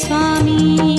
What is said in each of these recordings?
स्वामी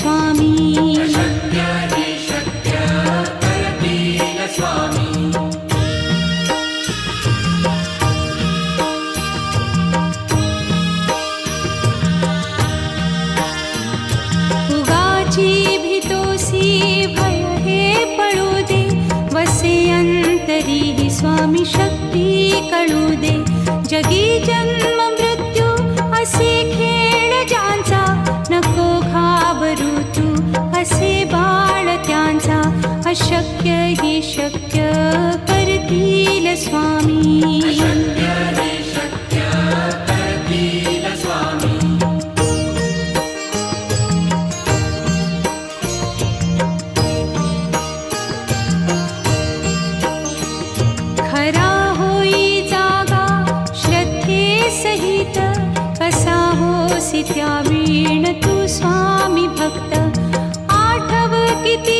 swam हि शक्य स्वामी। खरा हो जागा श्रद्धे सहित कसा होसि त्या वीण तु स्वामी भक्त? आठव किती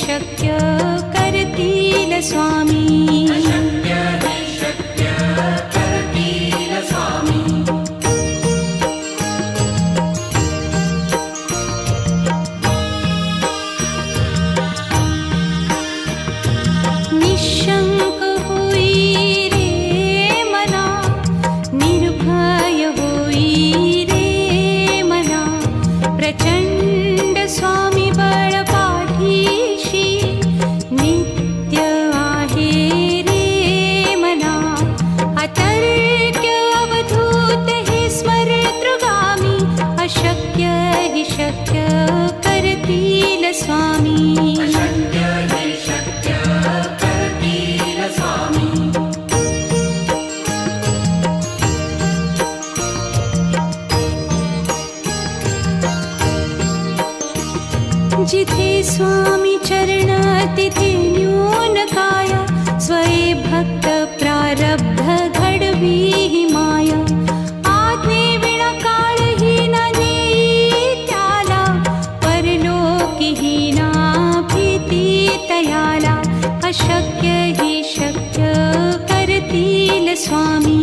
शक्य जिथे स्वामी चरणातिथिन्यूनकाय स्वये भक्त प्रारब्ध घडवी माया। आत्मीणा नीत्याला परलोकिहीनाप्रीति तयाला अशक्य हि शक्य करतील स्वामी।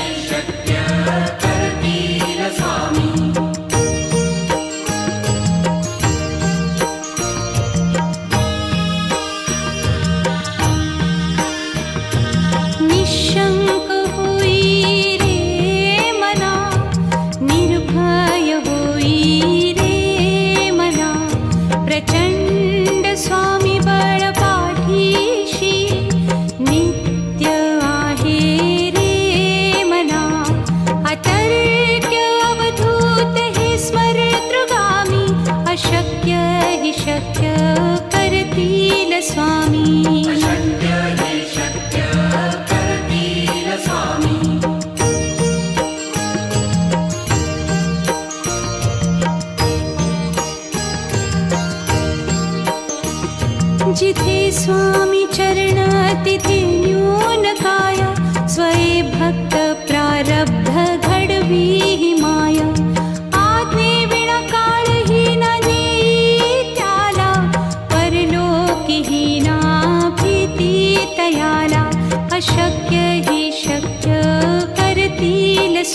Swami.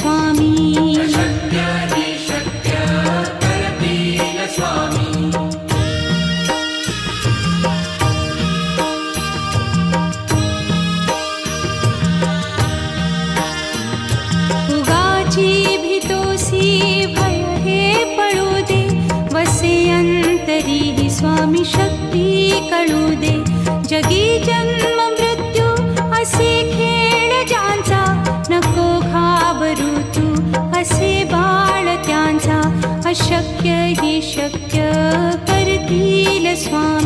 स्वामी Swami.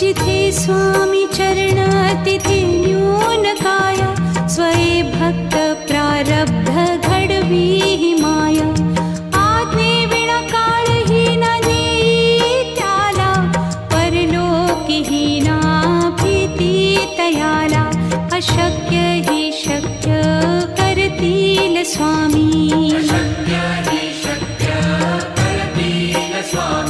जिथे स्वामी चरणातिथि चरणातिथिन्यूनकाय स्वये भक्त प्रारब्ध भक्तप्रारब्धघीहि माया। आत्कालहीना नीत्याला परलोकिहीनाप्रीति तयाला अशक्य हि शक्य करतील स्वामी। शक्य हि शक्य करतील स्वामी।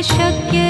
अशक्य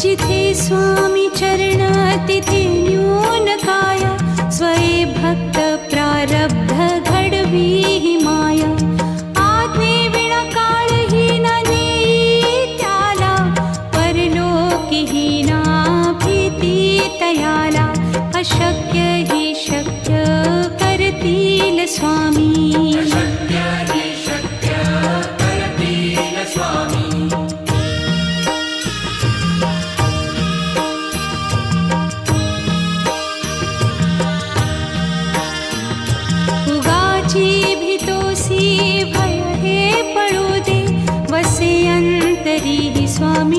जिथे स्वामी चिथे स्वामीचरणातिथिन्यूनकाय स्वये भक्त प्रारब्ध भक्तप्रारब्धघी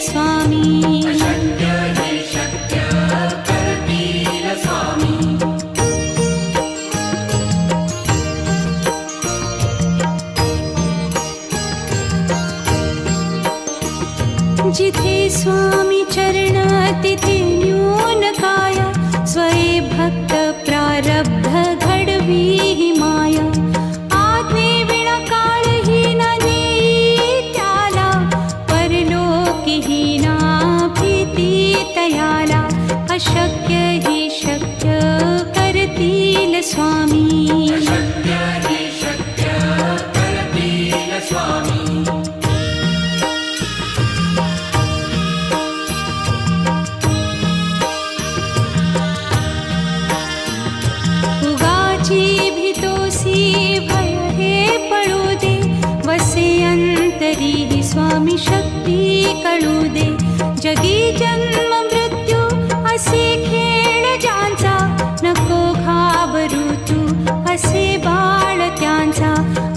स्वामी स्वामी